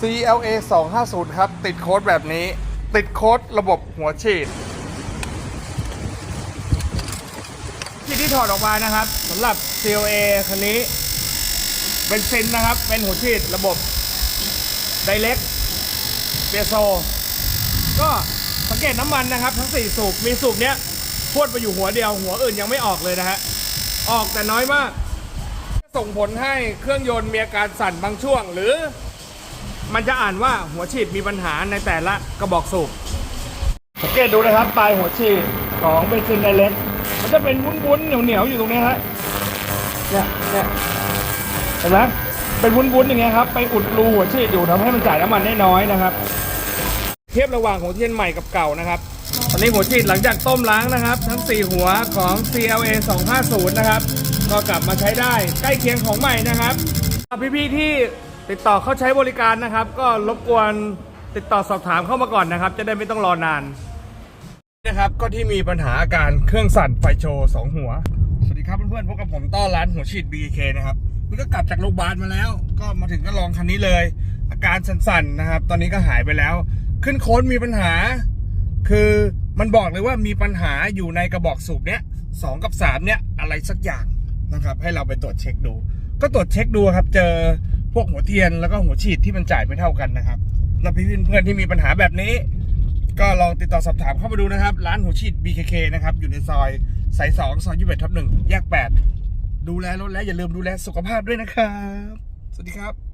CLA 250 ครับ ติดโค้ดแบบนี้ ติดโค้ดระบบหัวฉีดที่ที่ถอดออกมานะครับสำหรับ CLA คันนี้เป็นซินนะครับ เป็นหัวฉีดระบบ Direct เปียโซ ก็สังเกตน้ำมันนะครับ ทั้ง 4 สูบมีสูบเนี้ยพวดไปอยู่หัวเดียว หัวอื่นยังไม่ออกเลยนะฮะออกแต่น้อยมาก ส่งผลให้เครื่องยนต์มีอาการสั่นบางช่วงหรือ มันจะอ่านว่าหัวฉีดมีปัญหาในแต่ละกระบอกสูบสังเกตดูนะครับปลายหัวฉีดของเบนซินไดเล็กมันจะเป็นวุ้นๆเหนียวๆอยู่ตรงนี้ฮะเนี่ยเนี่ยเห็นไหมเป็นวุ้นๆอย่างเงี้ยครับไปอุดรูหัวฉีดอยู่ทำให้มันจ่ายน้ำมันได้น้อยนะครับ เทียบระหว่างหัวเทียนใหม่กับเก่านะครับตอนนี้หัวฉีดหลังจากต้มล้างนะครับ ทั้ง 4 หัวของ CLA 250 นะครับ ก็กลับมาใช้ได้ใกล้เคียงของใหม่นะครับพี่ๆที่ ติดต่อเข้าใช้บริการนะครับ ก็รบกวนติดต่อสอบถามเข้ามาก่อนนะครับ จะได้ไม่ต้องรอนานนะครับก็ที่มีปัญหาอาการเครื่องสั่นไฟโชว์สองหัว สวัสดีครับเพื่อนๆพบกับผมต้อนร้านหัวฉีด BK นะครับนี่ก็กลับจากโรงพยาบาลมาแล้ว ก็มาถึงก็ลองคันนี้เลย อาการสั่นๆนะครับ ตอนนี้ก็หายไปแล้ว ขึ้นโค้ดมีปัญหา คือมันบอกเลยว่ามีปัญหาอยู่ในกระบอกสูบเนี้ยสองกับสามเนี้ยอะไรสักอย่างนะครับ ให้เราไปตรวจเช็คดู ก็ตรวจเช็คดูครับ เจอ วกหัวเทียนแล้วก็หัวฉีดที่มันจ่ายไม่เท่ากันนะครับแล้วพี่เพื่อนที่มีปัญหาแบบนี้ ก็ลองติดต่อสอบถามเข้ามาดูนะครับ ร้านหัวฉีด BKK นะครับอยู่ในซอยสายสองซอยยี่สิบทับหนึ่งแยกแปดดูแลรถและอย่าลืมดูแลสุขภาพด้วยนะครับ สวัสดีครับ